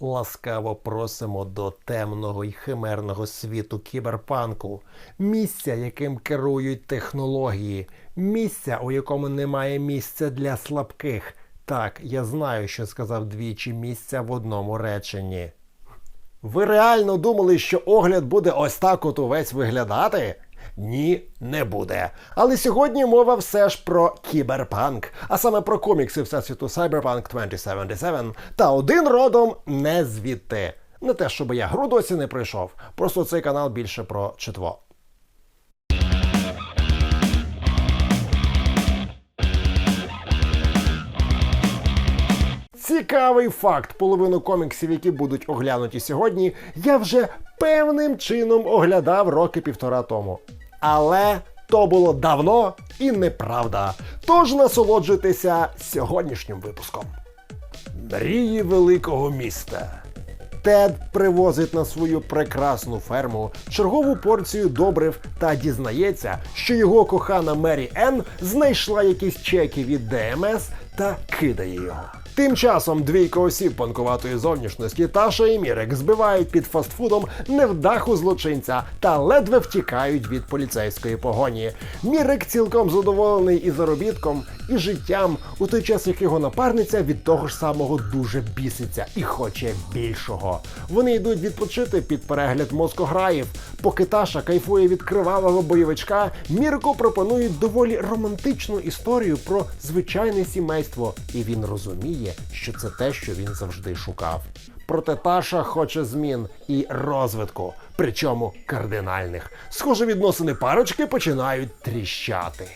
Ласкаво просимо до темного й химерного світу кіберпанку, місця, яким керують технології, місця, у якому немає місця для слабких. Так, я знаю, що сказав двічі місця в одному реченні. Ви реально думали, що огляд буде ось так от увесь виглядати? Ні, не буде. Але сьогодні мова все ж про кіберпанк, а саме про комікси Всесвіту Cyberpunk 2077 та один родом не звідти. Не те, щоб я гру досі не прийшов, просто цей канал більше про читво. Цікавий факт. Половину коміксів, які будуть оглянуті сьогодні, я вже певним чином оглядав роки півтора тому. Але то було давно і неправда. Тож насолоджуйтеся сьогоднішнім випуском. Мрії великого міста. Тед привозить на свою прекрасну ферму чергову порцію добрив та дізнається, що його кохана Мері Енн знайшла якісь чеки від ДМС та кидає його. Тим часом двійко осіб панкуватої зовнішності Таша і Мірек збивають під фастфудом невдаху злочинця та ледве втікають від поліцейської погоні. Мірек цілком задоволений і заробітком, і життям, у той час як його напарниця від того ж самого дуже біситься і хоче більшого. Вони йдуть відпочити під перегляд мозкограїв. Поки Таша кайфує від кривавого бойовичка, Мірку пропонують доволі романтичну історію про звичайне сімейство, і він розуміє, що це те, що він завжди шукав. Проте Таша хоче змін і розвитку, причому кардинальних. Схоже, відносини парочки починають тріщати.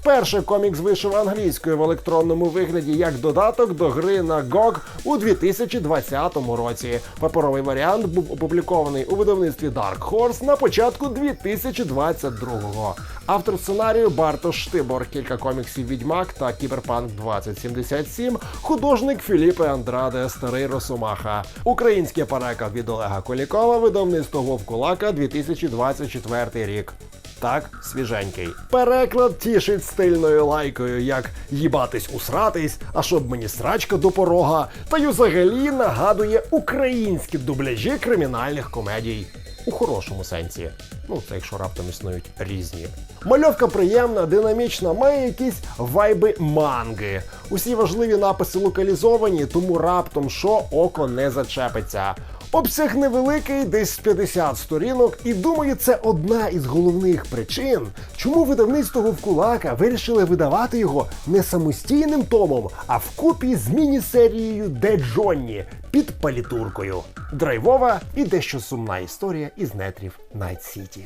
Вперше комікс вийшов англійською в електронному вигляді як додаток до гри на GOG у 2020 році. Паперовий варіант був опублікований у видавництві Dark Horse на початку 2022-го. Автор сценарію Бартош Штибор, кілька коміксів Відьмак та Кіберпанк 2077, художник Філіпе Андраде, Старий Росомаха, український переклад від Олега Колікова, видавництво Вовкулака 2024 рік. Так, свіженький. Переклад тішить стильною лайкою, як їбатись усратись, а щоб мені срачка до порога, та й взагалі нагадує українські дубляжі кримінальних комедій. У хорошому сенсі. Ну, це якщо раптом існують різні. Мальовка приємна, динамічна, має якісь вайби манги. Усі важливі написи локалізовані, тому раптом що око не зачепиться. Обсяг невеликий, десь з 50 сторінок, і думаю, це одна із головних причин, чому видавництво Вовкулака вирішили видавати його не самостійним томом, а вкупі з міні-серією Де Джонні під палітуркою. Драйвова і дещо сумна історія із нетрів Найт Сіті.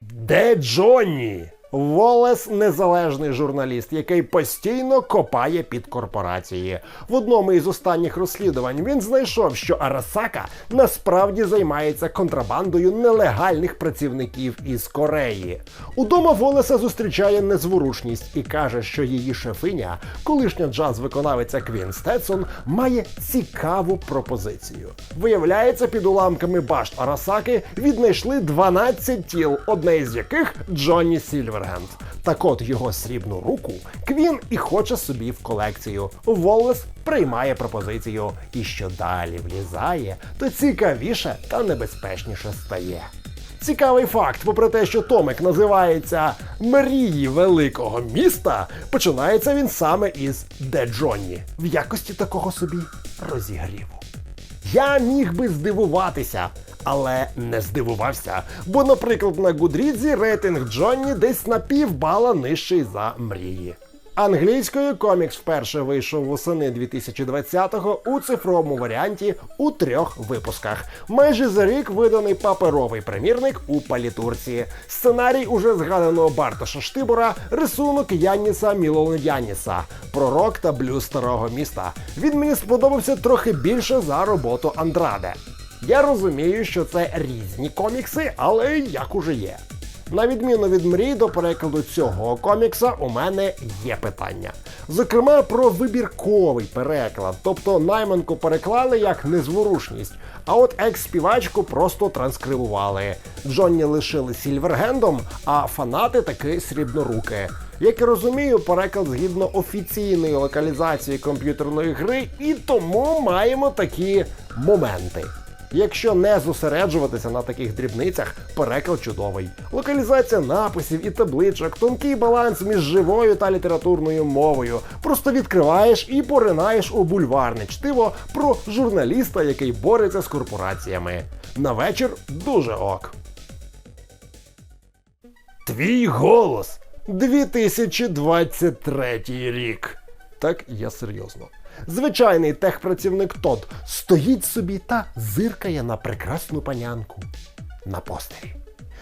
Де Джонні? Волес незалежний журналіст, який постійно копає під корпорації. В одному із останніх розслідувань він знайшов, що Арасака насправді займається контрабандою нелегальних працівників із Кореї. Удома Волеса зустрічає незворушність і каже, що її шефиня, колишня джаз-виконавиця Квін Стетсон, має цікаву пропозицію. Виявляється, під уламками башт Арасаки віднайшли 12 тіл, одне із яких Джонні Сільвер. Сильвергенд. Так от його срібну руку Квін і хоче собі в колекцію. Волес приймає пропозицію, і що далі влізає, то цікавіше та небезпечніше стає. Цікавий факт, попри те, що Томик називається Мрії великого міста, починається він саме із Де Джонні в якості такого собі розігріву. Я міг би здивуватися, але не здивувався. Бо, наприклад, на Гудрідзі рейтинг Джонні десь на півбала нижчий за мрії. Англійською комікс вперше вийшов восени 2020-го у цифровому варіанті у трьох випусках. Майже за рік виданий паперовий примірник у палітурці. Сценарій уже згаданого Бартоша Штибора, рисунок Янніса Мілонодяніса, пророк та блюз старого міста. Він мені сподобався трохи більше за роботу Андраде. Я розумію, що це різні комікси, але як уже є. На відміну від мрій до перекладу цього комікса, у мене є питання. Зокрема, про вибірковий переклад, тобто найманку переклали як незворушність, а от екс-співачку просто транскрибували. Джонні лишили Сільвергендом, а фанати таки срібноруки. Як я розумію, переклад згідно офіційної локалізації комп'ютерної гри, і тому маємо такі моменти. Якщо не зосереджуватися на таких дрібницях, переклад чудовий. Локалізація написів і табличок, тонкий баланс між живою та літературною мовою. Просто відкриваєш і поринаєш у бульварне чтиво про журналіста, який бореться з корпораціями. На вечір дуже ок. Твій голос 2023 рік. Так, я серйозно. Звичайний техпрацівник Тод стоїть собі та зиркає на прекрасну панянку на постері.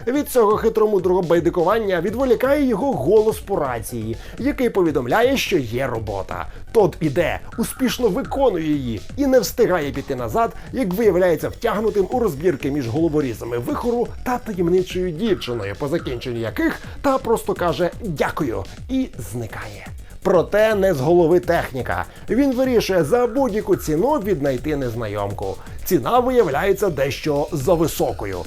Від цього хитромудрого байдикування відволікає його голос по рації, який повідомляє, що є робота. Тод іде, успішно виконує її і не встигає піти назад, як виявляється втягнутим у розбірки між головорізами вихору та таємничою дівчиною, по закінченню яких та просто каже дякую і зникає. Проте не з голови техніка. Він вирішує за будь-яку ціну віднайти незнайомку. Ціна виявляється дещо за високою.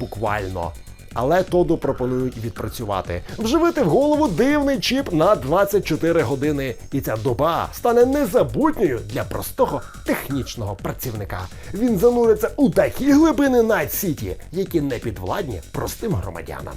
Буквально. Але Тоду пропонують відпрацювати, вживити в голову дивний чіп на 24 години, і ця доба стане незабутньою для простого технічного працівника. Він зануриться у такі глибини Найт Сіті, які не підвладні простим громадянам.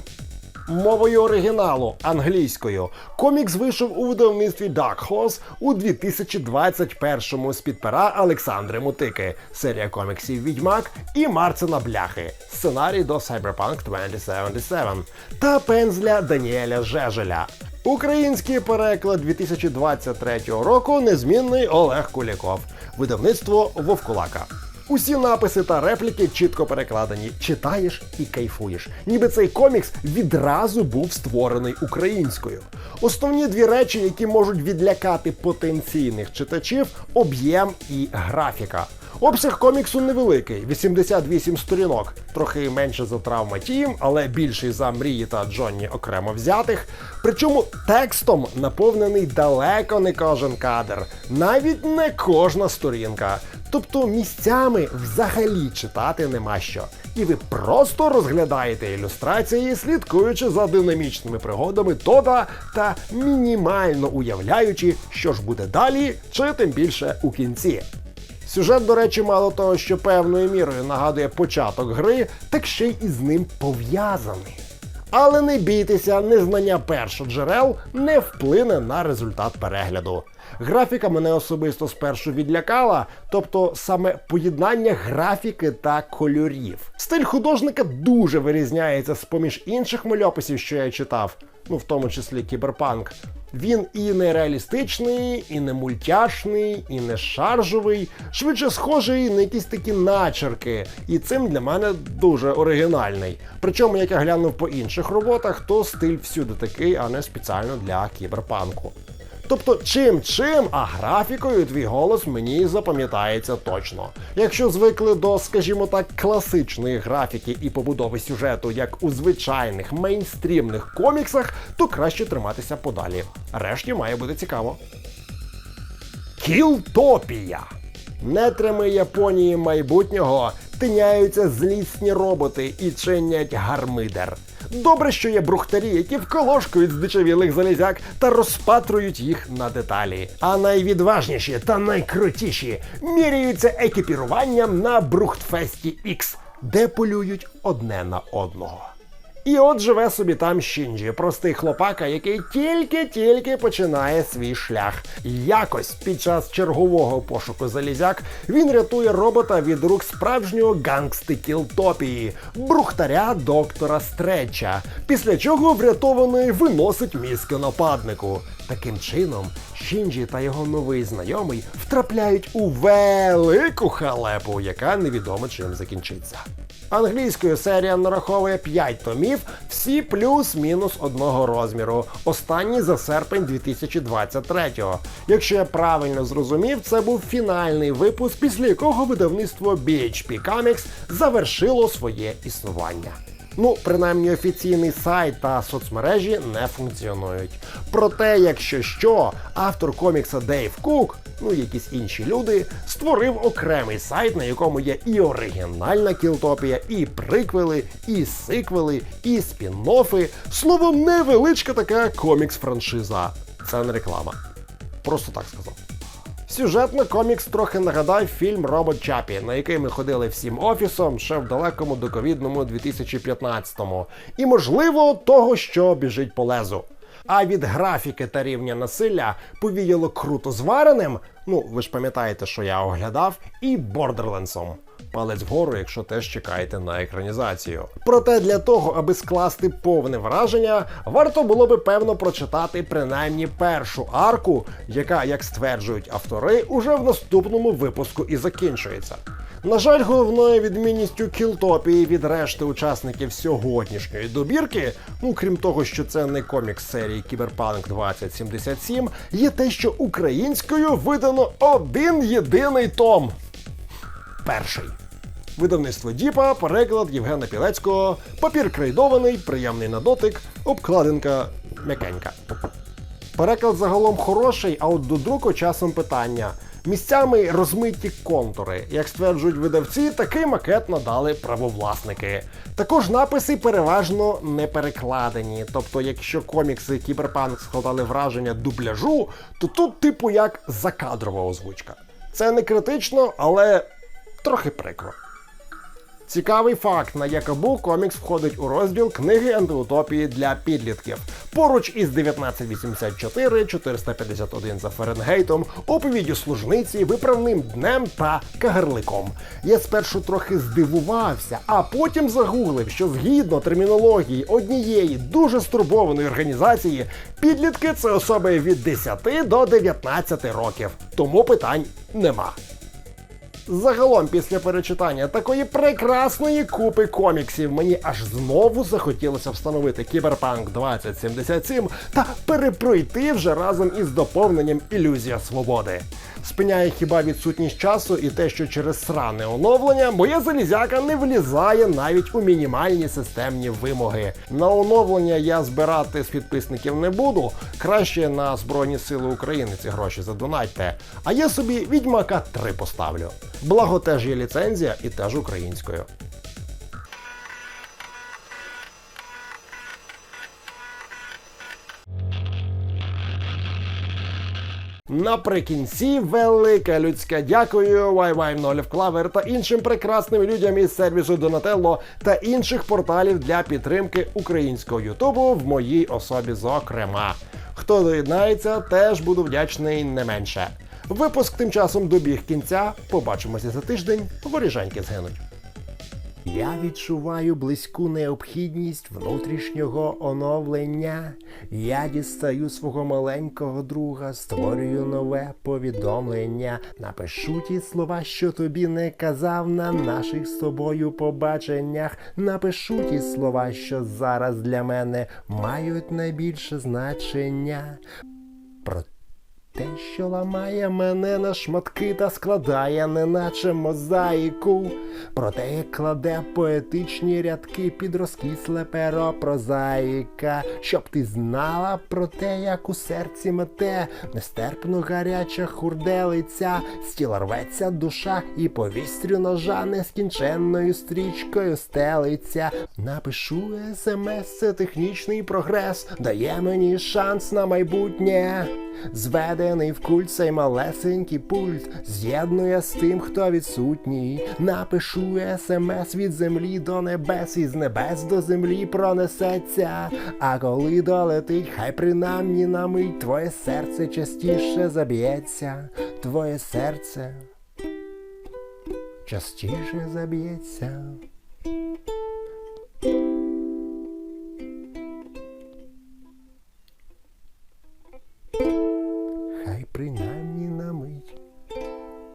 Мовою оригіналу англійською комікс вийшов у видавництві Dark Horse у 2021-му з-під пера Олександри Мутики, серія коміксів Відьмак і Марцина Бляхи, сценарій до Cyberpunk 2077 та пензля Даніеля Жежеля. Український переклад 2023 року незмінний Олег Куліков, видавництво Вовкулака. Усі написи та репліки чітко перекладені. Читаєш і кайфуєш. Ніби цей комікс відразу був створений українською. Основні дві речі, які можуть відлякати потенційних читачів об'єм і графіка. Обсяг коміксу невеликий 88 сторінок, трохи менше за травма Тім, але більший за мрії та Джонні окремо взятих. Причому текстом наповнений далеко не кожен кадр, навіть не кожна сторінка. Тобто місцями взагалі читати нема що. І ви просто розглядаєте ілюстрації, слідкуючи за динамічними пригодами Тода та мінімально уявляючи, що ж буде далі, чи тим більше у кінці. Сюжет, до речі, мало того, що певною мірою нагадує початок гри, так ще й із ним пов'язаний. Але не бійтеся, незнання першоджерел не вплине на результат перегляду. Графіка мене особисто спершу відлякала, тобто саме поєднання графіки та кольорів. Стиль художника дуже вирізняється з поміж інших мальописів, що я читав, ну в тому числі кіберпанк. Він і не реалістичний, і не мультяшний, і не шаржовий, швидше схожий на якісь такі начерки. І цим для мене дуже оригінальний. Причому, як я глянув по інших роботах, то стиль всюди такий, а не спеціально для кіберпанку. Тобто, чим чим, а графікою твій голос мені запам'ятається точно. Якщо звикли до, скажімо так, класичної графіки і побудови сюжету, як у звичайних мейнстрімних коміксах, то краще триматися подалі. Решті має бути цікаво. Кілтопія. Нетрами Японії майбутнього тиняються злісні роботи і чинять гармидер. Добре, що є брухтарі, які вколошкують здичавілих залізяк та розпатрують їх на деталі. А найвідважніші та найкрутіші міряються екіпіруванням на Брухтфесті X, де полюють одне на одного. І от живе собі там Шінджі, простий хлопака, який тільки-тільки починає свій шлях. Якось під час чергового пошуку залізяк він рятує робота від рук справжнього гангсти Кілтопії, брухтаря доктора Стреча, після чого врятований виносить мізки нападнику. Таким чином, Шінджі та його новий знайомий втрапляють у велику халепу, яка невідомо чим закінчиться. Англійською серія нараховує 5 томів, всі плюс-мінус одного розміру. Останній за серпень 2023-го. Якщо я правильно зрозумів, це був фінальний випуск, після якого видавництво BHP Comics завершило своє існування. Ну, принаймні офіційний сайт та соцмережі не функціонують. Проте, якщо що, автор комікса Дейв Кук, ну якісь інші люди, створив окремий сайт, на якому є і оригінальна кілтопія, і приквели, і сиквели, і спін-оффи. Словом, невеличка така комікс-франшиза. Це не реклама. Просто так сказав. Сюжетно комікс трохи нагадав фільм Робот Чапі, на який ми ходили всім офісом ще в далекому доковідному 2015-му. І, можливо, того, що біжить по лезу. А від графіки та рівня насилля повіяло круто звареним. Ну, ви ж пам'ятаєте, що я оглядав, і Бордерлендсом. Палець вгору, якщо теж чекаєте на екранізацію. Проте для того, аби скласти повне враження, варто було би певно прочитати принаймні першу арку, яка, як стверджують автори, уже в наступному випуску і закінчується. На жаль, головною відмінністю кілтопії від решти учасників сьогоднішньої добірки, ну крім того, що це не комікс серії Кіберпанк 2077, є те, що українською видано один єдиний том. Перший. Видавництво Діпа, переклад Євгена Пілецького, папір крейдований, приємний на дотик, обкладинка м'якенька. Переклад загалом хороший, а от до друку часом питання. Місцями розмиті контури. Як стверджують видавці, такий макет надали правовласники. Також написи переважно не перекладені. Тобто, якщо комікси Кіберпанк складали враження дубляжу, то тут, типу, як закадрова озвучка. Це не критично, але трохи прикро. Цікавий факт: на Якобу комікс входить у розділ книги антиутопії для підлітків. Поруч із 1984, 451 за Фаренгейтом, оповіддю служниці, виправним днем та кагарликом. Я спершу трохи здивувався, а потім загуглив, що згідно термінології однієї дуже стурбованої організації, підлітки це особи від 10 до 19 років. Тому питань нема. Загалом, після перечитання такої прекрасної купи коміксів, мені аж знову захотілося встановити Кіберпанк 2077 та перепройти вже разом із доповненням Ілюзія свободи. Спиняє хіба відсутність часу і те, що через сране оновлення моя залізяка не влізає навіть у мінімальні системні вимоги. На оновлення я збирати з підписників не буду. Краще на Збройні Сили України ці гроші задонатьте. А я собі відьмака 3 поставлю. Благо теж є ліцензія і теж українською. Наприкінці велике людське дякую YY Нолів Клавер та іншим прекрасним людям із сервісу Donatello та інших порталів для підтримки українського Ютубу в моїй особі, зокрема. Хто доєднається, теж буду вдячний не менше. Випуск тим часом добіг кінця. Побачимося за тиждень. Воріженьки згинуть. Я відчуваю близьку необхідність внутрішнього оновлення. Я дістаю свого маленького друга, створюю нове повідомлення. Напишу ті слова, що тобі не казав на наших з тобою побаченнях. Напишу ті слова, що зараз для мене мають найбільше значення. Про те, що ламає мене на шматки та складає, неначе мозаїку. Про те, як кладе поетичні рядки під розкисле перо прозаїка, щоб ти знала про те, як у серці мете, нестерпно гаряча хурделиця, з тіла рветься душа і повістрю ножа нескінченною стрічкою стелиться. Напишу смс, це технічний прогрес, дає мені шанс на майбутнє. Зведений в культ цей малесенький пульт з'єднує з тим, хто відсутній. Напишу смс від землі до небес, і з небес до землі пронесеться. А коли долетить, хай принаймні на мить твоє серце частіше заб'ється, твоє серце частіше заб'ється.